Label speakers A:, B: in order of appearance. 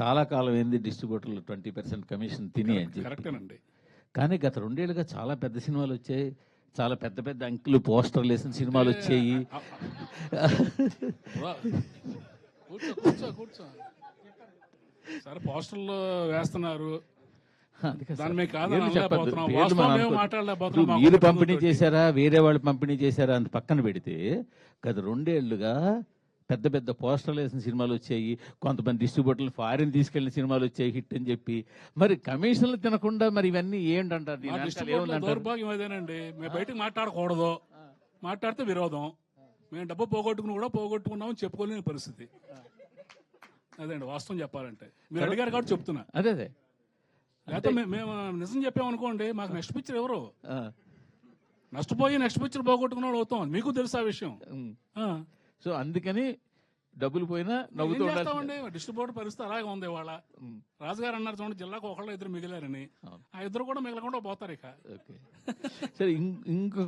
A: చాలా కాలం ఏంది డిస్ట్రిబ్యూటర్లు ట్వంటీ పర్సెంట్ కమిషన్ తిని అని చెప్పి. కానీ గత రెండేళ్ళుగా చాలా పెద్ద సినిమాలు వచ్చాయి. చాలా పెద్ద పెద్ద అంకులు పోస్టర్లు వేసిన సినిమాలు వచ్చాయి.
B: సరే పోస్టర్లు వేస్తున్నారు.
A: మీరు పంపిణీ. చేశారా? వేరే వాళ్ళు పంపిణీ చేశారా? అంత పక్కన పెడితే గత రెండేళ్ళుగా పెద్ద పెద్ద పోస్టర్లు వేసిన సినిమాలు వచ్చాయి కొంతమంది డిస్ట్రిబ్యూటర్లు ఫారిన్ తీసుకెళ్ళిన సినిమాలు వచ్చాయి హిట్ అని చెప్పి. మరి కమిషన్లు తినకుండా మరి ఇవన్నీ ఏంటంటారు?
B: దౌర్భాగ్యం అదేనండి మేము బయటకు మాట్లాడకూడదు. మాట్లాడితే విరోధం. మేము డబ్బు పోగొట్టుకుని కూడా పోగొట్టుకున్నామని చెప్పుకోలేని పరిస్థితి. అదేండి వాస్తవం చెప్పాలంటే. మీరు అడిగారు కాబట్టి చెప్తున్నా.
A: అదే అదే.
B: లేకపోతే మేము నిజం చెప్పామనుకోండి మాకు నెక్స్ట్ పిక్చర్ ఎవరు? నష్టపోయి నెక్స్ట్ పిక్చర్ పోగొట్టుకున్న వాళ్ళు అవుతాం. మీకు తెలుసు ఆ విషయం.
A: సో అందుకని డబ్బులు పోయినా నవ్వుతూ ఉండాలి
B: డిస్ట్రిబ్యూటర్ పరిస్థితి అలాగే ఉంది
A: ఉమ్,
B: రాజుగారు అన్నారు చూడండి జిల్లాకు ఒకళ్ళు ఇద్దరు మిగిలారని. ఆ ఇద్దరు కూడా మిగలకుండా పోతారు ఇక.
A: ఓకే. సరే ఇంకొక